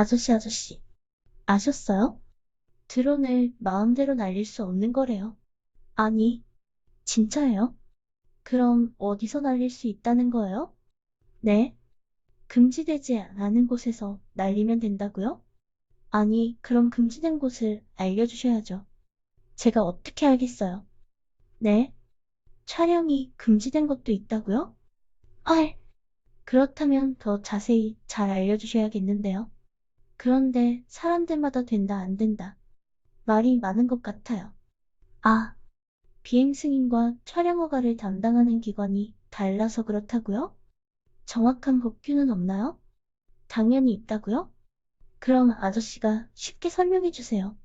아저씨, 아저씨. 아셨어요? 드론을 마음대로 날릴 수 없는 거래요. 아니, 진짜예요? 그럼 어디서 날릴 수 있다는 거예요? 네. 금지되지 않은 곳에서 날리면 된다고요? 아니, 그럼 금지된 곳을 알려주셔야죠. 제가 어떻게 알겠어요? 네. 촬영이 금지된 것도 있다고요? 헐. 그렇다면 더 자세히 잘 알려주셔야겠는데요. 그런데 사람들마다 된다 안 된다. 말이 많은 것 같아요. 아, 비행 승인과 촬영 허가를 담당하는 기관이 달라서 그렇다고요? 정확한 법규는 없나요? 당연히 있다고요? 그럼 아저씨가 쉽게 설명해 주세요.